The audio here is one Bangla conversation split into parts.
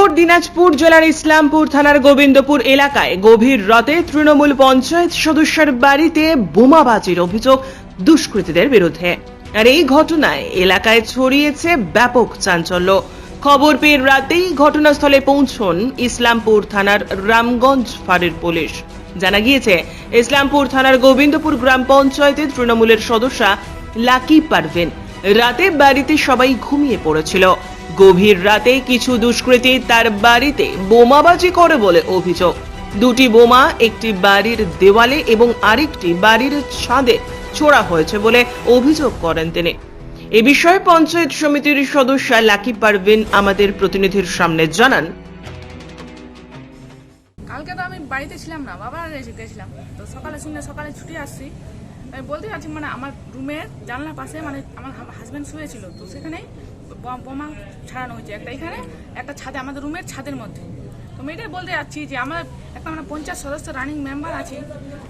উত্তর দিনাজপুর জেলার ইসলামপুর থানার গোবিন্দপুর এলাকায় গভীর রাতে তৃণমূল পঞ্চায়েত সদস্যের বাড়িতে বোমাবাজির অভিযোগ দুষ্কৃতীদের বিরুদ্ধে। আর এই ঘটনায় এলাকায় ছড়িয়েছে ব্যাপক চাঞ্চল্য। খবর পেয়ে রাতেই ঘটনাস্থলে পৌঁছন ইসলামপুর থানার রামগঞ্জ ফাঁড়ির পুলিশ। জানা গিয়েছে, ইসলামপুর থানার গোবিন্দপুর গ্রাম পঞ্চায়েতের তৃণমূলের সদস্যা লাকি পারভিন রাতে বাড়িতে সবাই ঘুমিয়ে পড়েছিল। গভীর রাতে কিছু দুষ্কৃতী তার বাড়িতে বোমাবাজি করে বলে অভিযোগ। দুটি বোমা, একটি বাড়ির দেওয়ালে এবং আরেকটি বাড়ির ছাদে ছোড়া হয়েছে বলে অভিযোগ করেন তিনি। এ বিষয়ে পঞ্চায়েত সমিতির সদস্য লাকি পারভিন আমাদের প্রতিনিধির সামনে জানান। কালকে তো আমি বাড়িতে ছিলাম না, বাবার গেছিলাম তো সকালে শুনে সকালে ছুটি আসছি। আমি বলতে চাচ্ছি মানে আমার রুমের জানলার পাশে মানে আমার হাজব্যান্ড শুয়েছিল, তো সেখানে বোমা ছাড়ানো হয়েছে। একটা এখানে, একটা ছাদে, আমাদের রুমের ছাদের মধ্যে। তো আমি এটাই বলতে যাচ্ছি যে, আমার একটা মানে পঞ্চাশ সদস্য রানিং মেম্বার আছে,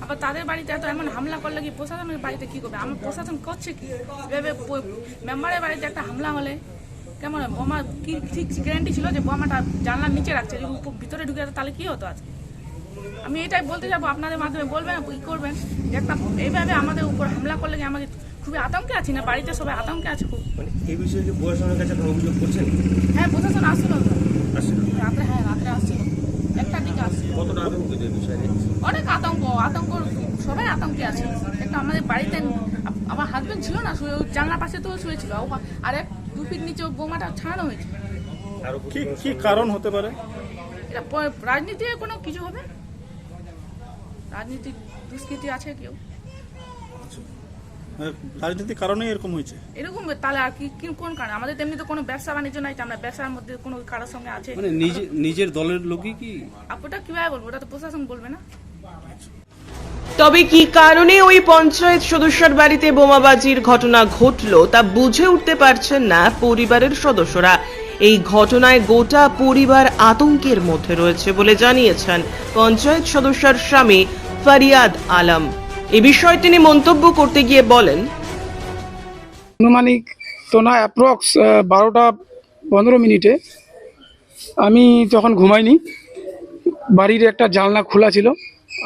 আবার তাদের বাড়িতে এত এমন হামলা করলে কি প্রশাসনের বাড়িতে কী করবে? আমার প্রশাসন করছে কি? এভাবে প- মেম্বারের বাড়িতে একটা হামলা হলে কেমন? বোমা কি, ঠিক গ্যারান্টি ছিল যে বোমাটা জানলার নিচে রাখছে? যদি ভিতরে ঢুকে যেত, তাহলে কী হতো আজকে? আমি এটাই বলতে যাব আপনাদের মাধ্যমে বলবেন কি করবেন? যে একটা এইভাবে আমাদের উপর হামলা করলে কি আমাকে খুবই আতঙ্কে আছি না? বাড়িতে সবাই আতঙ্কে আছে খুব। মানে এই বিষয়ে কি প্রশাসনের কাছে কোনো অভিযোগ করছেন? হ্যাঁ প্রশাসন আসছিল। রাত্রে হ্যাঁ রাত্রে আসছিল। একটা দিকে আসছিল। কতটা আতঙ্কিত এই বিষয়ে? অনেক আতঙ্ক আতঙ্ক সবাই আতঙ্কে আছে। একটা আমাদের বাড়িতে আমার হাজবেন্ড ছিল না শুয়ে জানলা পাশে তো শুয়েছিল। আর এক দু ফিট নিচে বোমাটা ছাড়ানো হয়েছে। আরও কি কি কারণ হতে পারে? এটা রাজনীতি কোনো কিছু হবে? রাজনীতি দুষ্কৃতি আছে কেউ? মানে রাজনীতির কারণে এরকম হয়েছে? এরকম তাহলে আর কি কি- কোন কারণ? আমাদের তেমনি তো কোনো ব্যবসা বাণিজ্য নাই আমরা ব্যবসার মধ্যে কোনো কারোর সঙ্গে আছে? মানে নিজে নিজের দলের লোকই কি? ওটা কীভাবে বলব? ওটা তো প্রশাসন বলবে না। তবে কি কারণে ওই পঞ্চায়েত সদস্যের বাড়িতে বোমাবাজির ঘটনা ঘটলো তা বুঝে উঠতে পারছেন না পরিবারের সদস্যরা। এই ঘটনায় গোটা পরিবার আতঙ্কের মধ্যে রয়েছে বলে জানিয়েছেন পঞ্চায়েত সদস্যর স্বামী ফারিয়াদ আলম। এ বিষয়ে তিনি মন্তব্য করতে গিয়ে বলেন, আনুমানিক তো না অ্যাপ্রক্স বারোটা পনেরো মিনিটে আমি যখন ঘুমাইনি, বাড়ির একটা জানলা খোলা ছিল,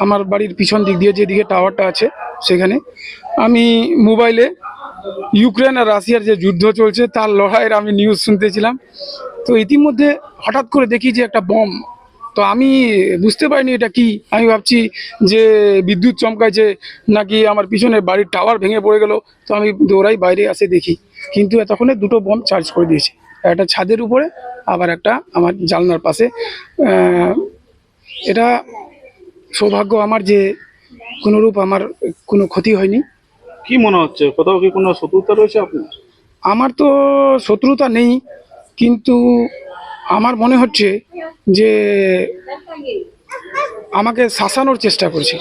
আমার বাড়ির পিছন দিক দিয়ে যেদিকে টাওয়ারটা আছে সেখানে, আমি মোবাইলে ইউক্রেন আর রাশিয়ার যে যুদ্ধ চলছে, তার লড়াইয়ের আমি নিউজ শুনতেছিলাম। তো ইতিমধ্যে হঠাৎ করে দেখি যে একটা বম তো আমি বুঝতে পারিনি এটা কি। আমি ভাবছি যে বিদ্যুৎ চমকাইছে, নাকি আমার পিছনে বাড়ির টাওয়ার ভেঙে পড়ে গেল। তো আমি দৌড়াই বাইরে আসে দেখি। কিন্তু এতক্ষণে দুটো বম চার্জ করে দিয়েছে। একটা ছাদের উপরে, আবার একটা আমার জানলার পাশে। এটা সৌভাগ্য আমার যে কোনোরূপ আমার কোনো ক্ষতি হয়নি। কি মনে হচ্ছে? কোথাও কি কোনো শত্রুতা রয়েছে আপনার? আমার তো শত্রুতা নেই কিন্তু আমার মনে হচ্ছে যে আমাকে শাসানোর চেষ্টা করছে।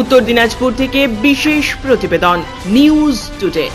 উত্তর দিনাজপুর থেকে বিশেষ প্রতিবেদন নিউজ টুডে।